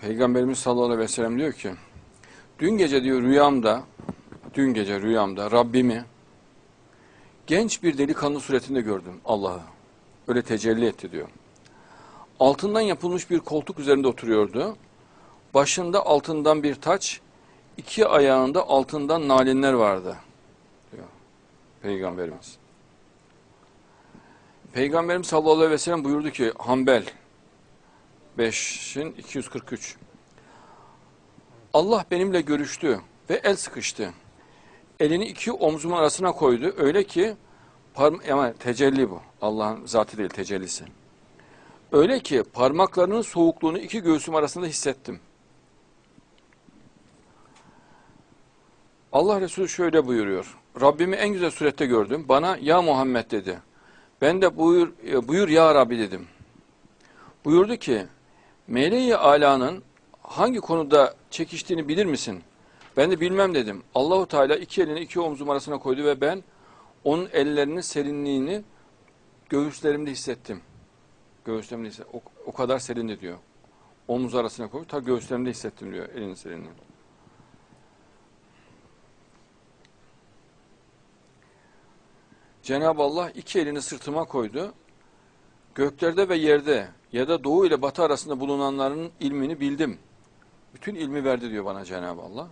Peygamberimiz sallallahu aleyhi ve sellem diyor ki, dün gece diyor rüyamda, dün gece rüyamda Rabbimi genç bir delikanlı suretinde gördüm Allah'ı. Öyle tecelli etti diyor. Altından yapılmış bir koltuk üzerinde oturuyordu. Başında altından bir taç, iki ayağında altından nalinler vardı diyor Peygamberimiz. Peygamberimiz sallallahu aleyhi ve sellem buyurdu ki Hanbel 5'in 243 Allah benimle görüştü ve el sıkıştı. Elini iki omzumun arasına koydu. Öyle ki ama tecelli bu. Allah'ın zatı değil tecellisi. Öyle ki parmaklarının soğukluğunu iki göğsüm arasında hissettim. Allah Resulü şöyle buyuruyor. Rabbimi en güzel surette gördüm. Bana ya Muhammed dedi. Ben de buyur, e, buyur ya Rabbi dedim. Buyurdu ki Meleği Ala'nın hangi konuda çekiştiğini bilir misin? Ben de bilmem dedim. Allahu Teala iki elini iki omzum arasına koydu ve ben onun ellerinin serinliğini göğüslerimde hissettim. Göğüslerimde hissettim. O, o kadar serindi diyor. Omuz arasına koydu. Ta göğüslerimde hissettim diyor elinin serinliğini. Cenab-ı Allah iki elini sırtıma koydu. Göklerde ve yerde ya da doğu ile batı arasında bulunanların ilmini bildim. Bütün ilmi verdi diyor bana Cenab-ı Allah.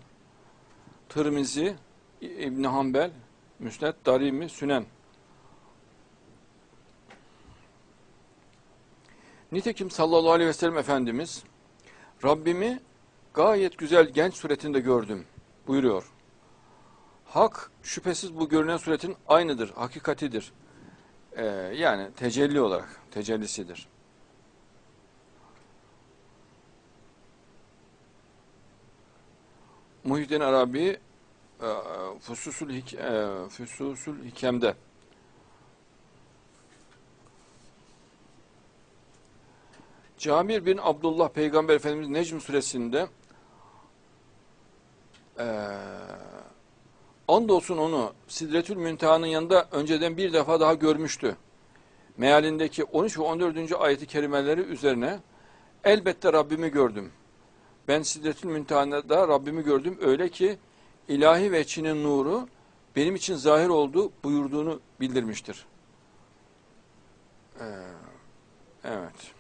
Tirmizi, İbn Hanbel, Müsned, Darimi, Sünen. Nitekim sallallahu aleyhi ve sellem Efendimiz Rabbimi gayet güzel genç suretinde gördüm buyuruyor. Hak şüphesiz bu görünen suretin aynıdır, hakikatidir. Ee, yani tecelli olarak, tecellisidir. Muhyiddin Arabi e, Fususul, Hik e, Fususul Hikem'de Cabir bin Abdullah Peygamber Efendimiz Necm suresinde eee Andolsun onu Sidretül Münteha'nın yanında önceden bir defa daha görmüştü. Mealindeki 13 ve 14. ayeti kerimeleri üzerine elbette Rabbimi gördüm. Ben Sidretül Münteha'da Rabbimi gördüm öyle ki ilahi ve Çin'in nuru benim için zahir oldu buyurduğunu bildirmiştir. Ee, evet.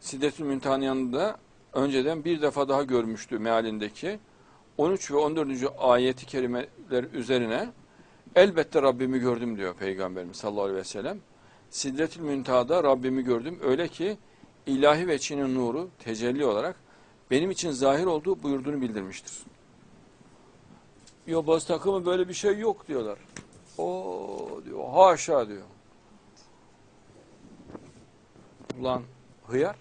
Sidretül Münteha'nın yanında önceden bir defa daha görmüştü mealindeki 13 ve 14. ayeti kerimeler üzerine elbette Rabbimi gördüm diyor Peygamberimiz sallallahu aleyhi ve sellem. Sidretül Münteha'da Rabbimi gördüm. Öyle ki ilahi ve Çin'in nuru tecelli olarak benim için zahir olduğu buyurduğunu bildirmiştir. Yobaz takımı böyle bir şey yok diyorlar. O diyor haşa diyor. Ulan hıyar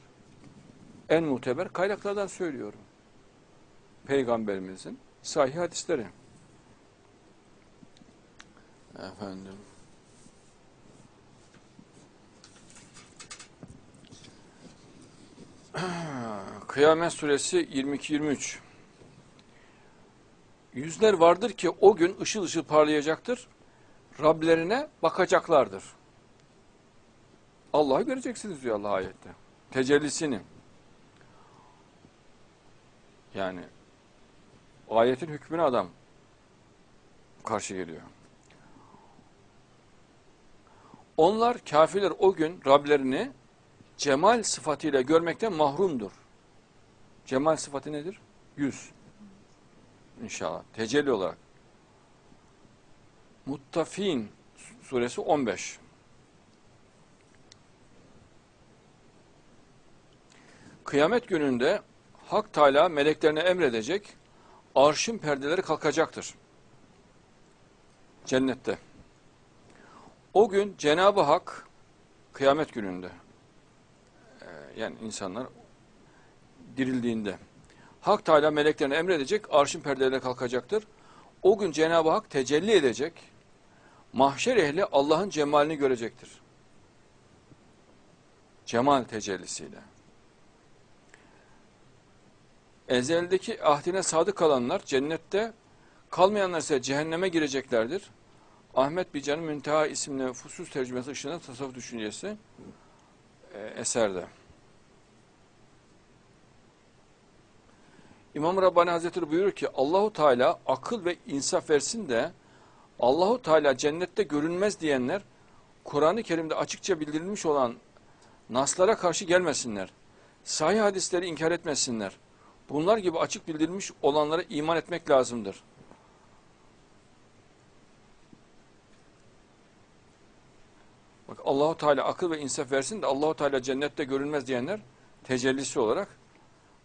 en muteber kaynaklardan söylüyorum. Peygamberimizin sahih hadisleri. Efendim. Kıyamet suresi 22-23 Yüzler vardır ki o gün ışıl ışıl parlayacaktır. Rablerine bakacaklardır. Allah'ı göreceksiniz diyor Allah ayette. Tecellisini. Yani ayetin hükmüne adam karşı geliyor. Onlar kafirler o gün Rablerini cemal sıfatıyla görmekten mahrumdur. Cemal sıfatı nedir? Yüz. İnşallah. Tecelli olarak. Muttafin suresi 15. Kıyamet gününde Hak Teala meleklerine emredecek, arşın perdeleri kalkacaktır. Cennette. O gün Cenab-ı Hak, kıyamet gününde, yani insanlar dirildiğinde, Hak Teala meleklerine emredecek, arşın perdeleri kalkacaktır. O gün Cenab-ı Hak tecelli edecek, mahşer ehli Allah'ın cemalini görecektir. Cemal tecellisiyle ezeldeki ahdine sadık kalanlar cennette, kalmayanlar ise cehenneme gireceklerdir. Ahmet Bican'ın Münteha isimli fusus tercümesi ışığında tasavvuf düşüncesi e, eserde. İmam Rabbani Hazretleri buyurur ki Allahu Teala akıl ve insaf versin de Allahu Teala cennette görünmez diyenler Kur'an-ı Kerim'de açıkça bildirilmiş olan naslara karşı gelmesinler. Sahih hadisleri inkar etmesinler. Bunlar gibi açık bildirilmiş olanlara iman etmek lazımdır. Bak Allahu Teala akıl ve insaf versin de Allahu Teala cennette görünmez diyenler tecellisi olarak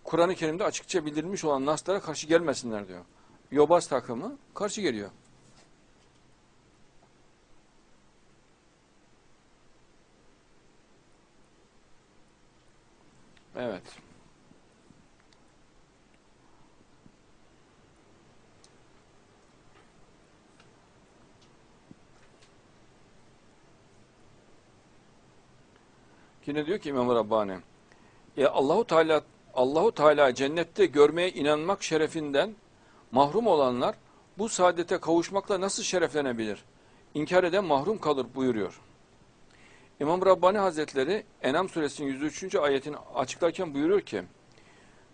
Kur'an-ı Kerim'de açıkça bildirilmiş olan naslara karşı gelmesinler diyor. Yobaz takımı karşı geliyor. Evet. Yine diyor ki İmam Rabbani, e Allahu Teala Allahu Teala cennette görmeye inanmak şerefinden mahrum olanlar bu saadete kavuşmakla nasıl şereflenebilir? İnkar eden mahrum kalır buyuruyor. İmam Rabbani Hazretleri Enam suresinin 103. ayetini açıklarken buyuruyor ki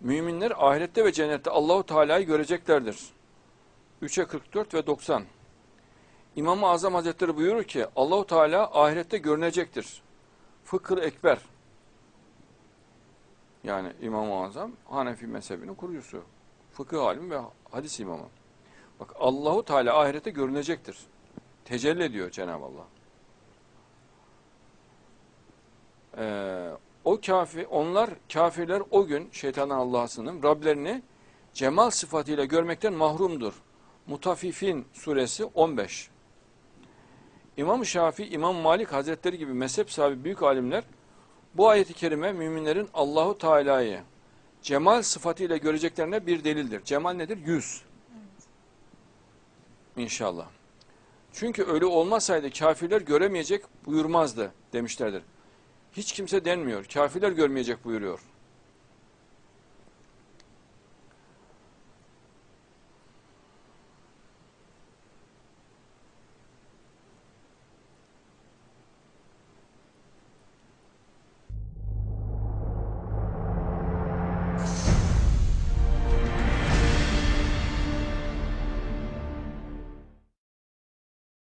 Müminler ahirette ve cennette Allahu Teala'yı göreceklerdir. 3'e 44 ve 90. İmam-ı Azam Hazretleri buyurur ki Allahu Teala ahirette görünecektir. Fıkır Ekber yani İmam-ı Azam Hanefi mezhebinin kurucusu. Fıkıh alim ve hadis imamı. Bak Allahu Teala ahirette görünecektir. Tecelli ediyor Cenab-ı Allah. Ee, o kafi, onlar kafirler o gün şeytanın Allah'a sığınım Rablerini cemal sıfatıyla görmekten mahrumdur. Mutafifin suresi 15. İmam Şafii, İmam Malik Hazretleri gibi mezhep sahibi büyük alimler bu ayeti kerime müminlerin Allahu Teala'yı cemal sıfatıyla göreceklerine bir delildir. Cemal nedir? Yüz. İnşallah. Çünkü öyle olmasaydı kafirler göremeyecek buyurmazdı demişlerdir. Hiç kimse denmiyor. Kafirler görmeyecek buyuruyor.